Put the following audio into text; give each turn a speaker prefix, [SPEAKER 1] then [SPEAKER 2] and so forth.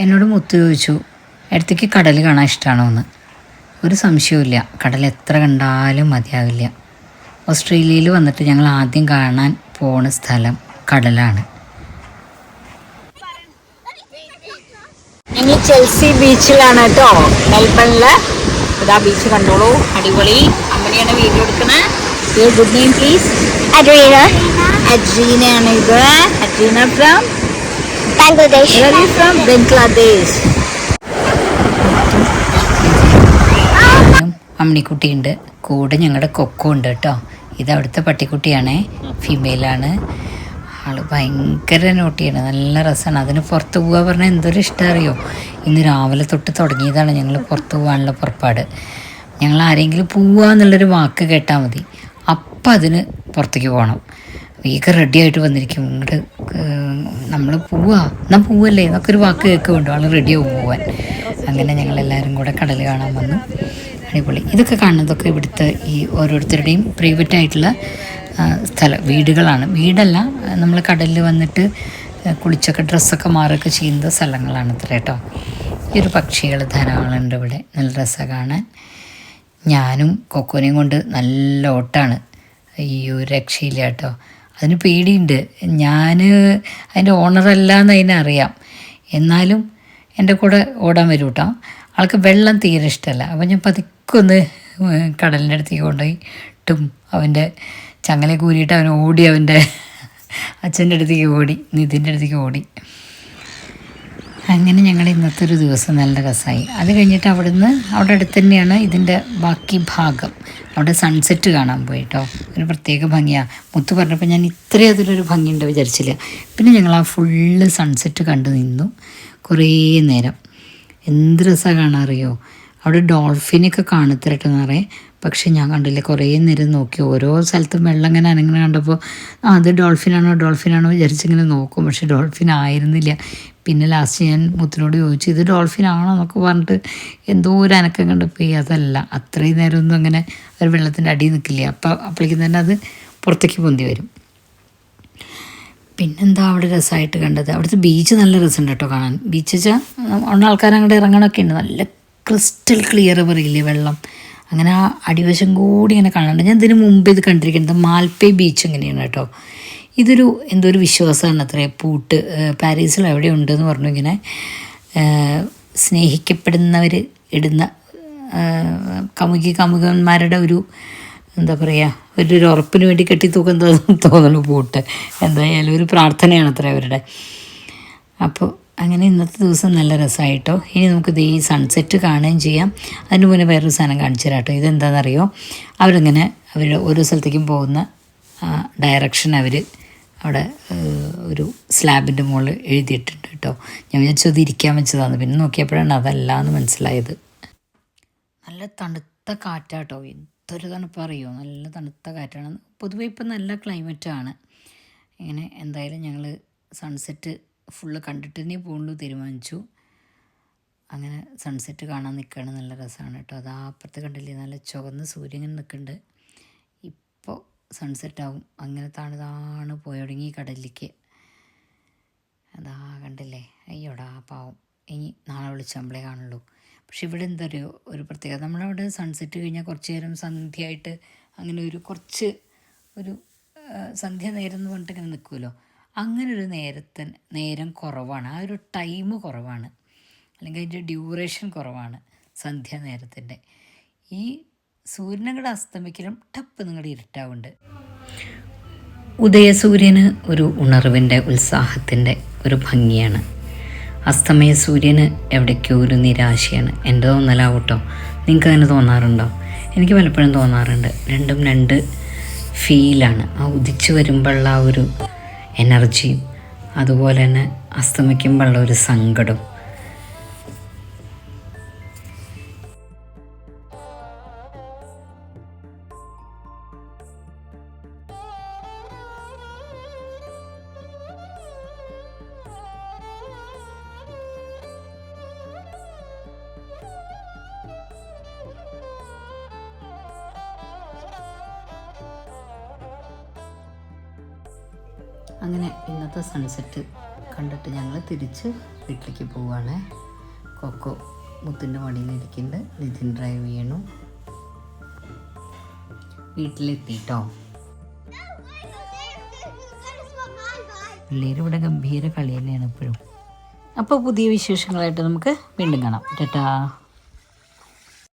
[SPEAKER 1] എന്നോട് മുത്തു ചോദിച്ചു അടുത്തേക്ക് കടൽ കാണാൻ ഇഷ്ടമാണോ എന്ന് ഒരു സംശയവുമില്ല. കടൽ എത്ര കണ്ടാലും മതിയാവില്ല. ഓസ്ട്രേലിയയിൽ വന്നിട്ട് ഞങ്ങൾ ആദ്യം കാണാൻ പോണ സ്ഥലം കടലാണ്.
[SPEAKER 2] ഞങ്ങൾ ചെൽസി ബീച്ചിലാണ് കേട്ടോ. മെൽബണിൽ. ഇതാ ബീച്ച് കണ്ടോളൂ. അടിപൊളി. അമ്മനെയാണ് വീഡിയോ എടുക്കണേ. ഗുഡ് നെയിം പ്ലീസ്
[SPEAKER 3] അഡ്രീന
[SPEAKER 2] അഡ്രീനയാണ് ഇത് Adrina from
[SPEAKER 3] Bangladesh.
[SPEAKER 2] Where are you from? Bangladesh.
[SPEAKER 1] അമ്മിണിക്കുട്ടിയുണ്ട്. കൂടെ ഞങ്ങളുടെ കൊക്കോ ഉണ്ട് കേട്ടോ. ഇത് അവിടുത്തെ പട്ടിക്കുട്ടിയാണേ. ഫീമെയിലാണ് ആൾ ഭയങ്കര നോട്ടിയാണ് നല്ല രസമാണ് അതിന് പുറത്ത് പോവുക പറഞ്ഞാൽ എന്തൊരു ഇഷ്ടം അറിയോ? ഇന്ന് രാവിലെ തൊട്ട് തുടങ്ങിയതാണ് ഞങ്ങൾ പുറത്ത് പോകാനുള്ള പുറപ്പാട്. ഞങ്ങൾ ആരെങ്കിലും പോവുക എന്നുള്ളൊരു വാക്ക് കേട്ടാൽ മതി. അപ്പം അതിന് പുറത്തേക്ക് പോകണം വേഗം റെഡിയായിട്ട് വന്നിരിക്കും. ഇങ്ങോട്ട് നമ്മൾ പോവാ. എന്നാൽ പോവല്ലേ? എന്നൊക്കെ ഒരു വാക്ക് കേൾക്കുന്നുണ്ട്. ആൾ റെഡിയാവും പോവാൻ. അങ്ങനെ ഞങ്ങളെല്ലാവരും കൂടെ കടൽ കാണാൻ വന്നു. അടിപൊളി. ഇതൊക്കെ കാണുന്നതൊക്കെ ഇവിടുത്തെ ഈ ഓരോരുത്തരുടെയും പ്രൈവറ്റ് ആയിട്ടുള്ള സ്ഥലം വീടുകളാണ്. വീടല്ല നമ്മൾ കടലിൽ വന്നിട്ട് കുളിച്ചൊക്കെ ഡ്രസ്സൊക്കെ മാറുകയൊക്കെ ചെയ്യുന്ന സ്ഥലങ്ങളാണ് ഇത്ര കേട്ടോ. ഈ ഒരു പക്ഷികൾ ധാരാളം ഉണ്ട് ഇവിടെ. നല്ല രസമാണ് കാണാൻ. ഞാനും കൊക്കോനെയും കൊണ്ട് നല്ല ഓട്ടാണ്. അയ്യോ രക്ഷയില്ല കേട്ടോ. അതിന് പേടിയുണ്ട്. ഞാൻ അതിന്റെ ഓണറല്ല എന്ന് അതിനറിയാം എന്നാലും എന്റെ കൂടെ ഓടാൻ വരും കേട്ടോ ആൾക്ക് വെള്ളം തീരെ ഇഷ്ടമല്ല അപ്പം ഞാൻ പതുക്കൊന്ന് കടലിന്റെ അടുത്തേക്ക് കൊണ്ടുപോയി ഇട്ടും. അവന്റെ ചങ്ങലെ കൂരിയിട്ട് അവൻ ഓടി അവന്റെ അച്ഛന്റെ അടുത്തേക്ക് ഓടി നിതിന്റെ അടുത്തേക്ക് ഓടി. അങ്ങനെ ഞങ്ങൾ ഇന്നത്തെ ഒരു ദിവസം നല്ല രസമായി അത് കഴിഞ്ഞിട്ട് അവിടുന്ന് അവിടെ അടുത്ത് തന്നെയാണ് ഇതിന്റെ ബാക്കി ഭാഗം. അവിടെ സൺസെറ്റ് കാണാൻ പോയി കേട്ടോ ഒരു പ്രത്യേക ഭംഗിയാണ് മുത്ത് പറഞ്ഞപ്പോൾ ഞാൻ ഇത്രയും അതിലൊരു ഭംഗിയുണ്ട് വിചാരിച്ചില്ല. പിന്നെ ഞങ്ങൾ ആ ഫുള്ള് സൺസെറ്റ് കണ്ടു നിന്നു. കുറേ നേരം. എന്ത് രസമാണ് കാണാറിയോ അവിടെ ഡോൾഫിനൊക്കെ കാണത്തിരട്ടെന്ന് പറയാം പക്ഷെ ഞാൻ കണ്ടില്ല. കുറേ നേരം നോക്കി. ഓരോ സ്ഥലത്തും വെള്ളം ഇങ്ങനെ അനങ്ങനെ കണ്ടപ്പോൾ അത് ഡോൾഫിനാണോ? ഡോൾഫിനാണോ വിചാരിച്ചിങ്ങനെ നോക്കും. പക്ഷെ ഡോൾഫിൻ ആയിരുന്നില്ല പിന്നെ ലാസ്റ്റ് ഞാൻ മുത്തിനോട് ചോദിച്ചു ഇത് ഡോൾഫിൻ ആണോ? എന്നൊക്കെ പറഞ്ഞിട്ട് എന്തോ ഒരു അനക്കം കണ്ടപ്പോൾ അതല്ല. അത്രയും നേരമൊന്നും അങ്ങനെ ഒരു വെള്ളത്തിന്റെ അടിയിൽ നിൽക്കില്ല. അപ്പോൾ അപ്പോഴേക്കും തന്നെ അത് പുറത്തേക്ക് പൊന്തി വരും. പിന്നെന്താ അവിടെ രസമായിട്ട് കണ്ടത്? അവിടുത്തെ ബീച്ച് നല്ല രസമുണ്ട് കേട്ടോ കാണാൻ. ബീച്ച് വെച്ചാൽ അവിടെ ആൾക്കാർ അങ്ങോട്ട് ഇറങ്ങണമൊക്കെ ഉണ്ട്. നല്ല ക്രിസ്റ്റൽ ക്ലിയർ പറയില്ലേ വെള്ളം. അങ്ങനെ ആ അടിവശം കൂടി ഇങ്ങനെ കാണാനുണ്ട്. ഞാൻ ഇതിന് മുമ്പ് ഇത് കണ്ടിരിക്കുന്നത് മാൽപ്പേ ബീച്ച് ഇങ്ങനെയാണ് കേട്ടോ. ഇതൊരു എന്തോ ഒരു വിശ്വാസമാണ് അത്രേ. പൂട്ട് പാരീസിൽ എവിടെ ഉണ്ടെന്ന് പറഞ്ഞു ഇങ്ങനെ സ്നേഹിക്കപ്പെടുന്നവർ ഇടുന്ന കമുകി കമുകന്മാരുടെ ഒരു എന്താ പറയുക ഒരു ഉറപ്പിന് വേണ്ടി കെട്ടി തൂക്കം തോന്നുന്നു പൂട്ട്. എന്തായാലും ഒരു പ്രാർത്ഥനയാണ് അത്ര അവരുടെ. അപ്പോൾ അങ്ങനെ ഇന്നത്തെ ദിവസം നല്ല രസമായിട്ടോ. ഇനി നമുക്ക് ഈ സൺസെറ്റ് കാണുകയും ചെയ്യാം. അതിന് മുന്നേ വേറൊരു സാധനം കാണിച്ചു തരാം കേട്ടോ. ഇതെന്താണെന്നറിയോ? അവരിങ്ങനെ അവരുടെ ഓരോ സ്ഥലത്തേക്കും പോകുന്ന ഡയറക്ഷൻ അവർ അവിടെ ഒരു സ്ലാബിന്റെ മുകളിൽ എഴുതിയിട്ടുണ്ട് കേട്ടോ. ഞാൻ വിചാരിച്ചു അത് ഇരിക്കാൻ വെച്ചതാണ് പിന്നെ നോക്കിയപ്പോഴാണ് അതല്ല എന്ന് മനസ്സിലായത്. നല്ല തണുത്ത കാറ്റാട്ടോ എന്തൊരു തണുപ്പറിയോ നല്ല തണുത്ത കാറ്റാണ്. പൊതുവേ ഇപ്പം നല്ല ക്ലൈമറ്റാണ് ഇങ്ങനെ എന്തായാലും ഞങ്ങൾ സൺസെറ്റ് ഫുള്ള് കണ്ടിട്ട് തന്നെ പോകുള്ളൂ തീരുമാനിച്ചു. അങ്ങനെ സൺസെറ്റ് കാണാൻ നിൽക്കുകയാണ് നല്ല രസമാണ് കേട്ടോ. അത് ആ അപ്പുറത്ത് കണ്ടില്ലേ? നല്ല ചുവന്ന് സൂര്യൻ നിൽക്കുന്നുണ്ട് ഇപ്പോൾ സൺസെറ്റ് ആവും. അങ്ങനെ താണ് താണ് പോയി കടലിലേക്ക്. അതാ കണ്ടില്ലേ? അയ്യോടാ പാവം. ഇനി നാളെ വിളിച്ചാകുമ്പോഴേ കാണുള്ളൂ. പക്ഷെ ഇവിടെ എന്താ ഒരു ഒരു പ്രത്യേകത. നമ്മളവിടെ സൺസെറ്റ് കഴിഞ്ഞാൽ കുറച്ച് നേരം സന്ധ്യയായിട്ട് അങ്ങനെ ഒരു കുറച്ച് ഒരു സന്ധ്യ നേരം എന്ന് പറഞ്ഞിട്ട് ഇങ്ങനെ നിൽക്കുമല്ലോ. അങ്ങനെ ഒരു നേരത്തെ നേരം കുറവാണ്. ആ ഒരു ടൈം കുറവാണ്. അല്ലെങ്കിൽ അതിന്റെ ഡ്യൂറേഷൻ കുറവാണ് സന്ധ്യ നേരത്തിന്റെ. ഈ സൂര്യനങ്ങളുടെ അസ്തമിക്കലും ടപ്പ് നിങ്ങളുടെ ഇരുട്ടാവുണ്ട്. ഉദയസൂര്യന് ഒരു ഉണർവിന്റെ ഉത്സാഹത്തിന്റെ ഒരു ഭംഗിയാണ്. അസ്തമയ സൂര്യന് എവിടേക്കോ ഒരു നിരാശയാണ്. എന്റെ തോന്നലാവട്ടോ? നിങ്ങൾക്ക് അങ്ങനെ തോന്നാറുണ്ടോ? എനിക്ക് പലപ്പോഴും തോന്നാറുണ്ട്. രണ്ടും രണ്ട് ഫീലാണ്. ആ ഉദിച്ചു വരുമ്പോഴുള്ള ആ ഒരു എനർജിയും അതുപോലെ തന്നെ അസ്തമിക്കുമ്പോഴുള്ള ഒരു സങ്കടം അങ്ങനെ ഇന്നത്തെ സൺസെറ്റ് കണ്ടിട്ട് ഞങ്ങൾ തിരിച്ച് വീട്ടിലേക്ക് പോവുകയാണ് കൊക്കോ മുത്തിന്റെ മടിയിലിരിക്കുന്നുണ്ട് നിതിൻ ഡ്രൈവ് ചെയ്യണു. വീട്ടിലെത്തിയിട്ടോ പിള്ളേർ ഇവിടെ ഗംഭീര കളി തന്നെയാണ് ഇപ്പോഴും. അപ്പോൾ പുതിയ വിശേഷങ്ങളായിട്ട് നമുക്ക് വീണ്ടും കാണാം. ടാറ്റാ.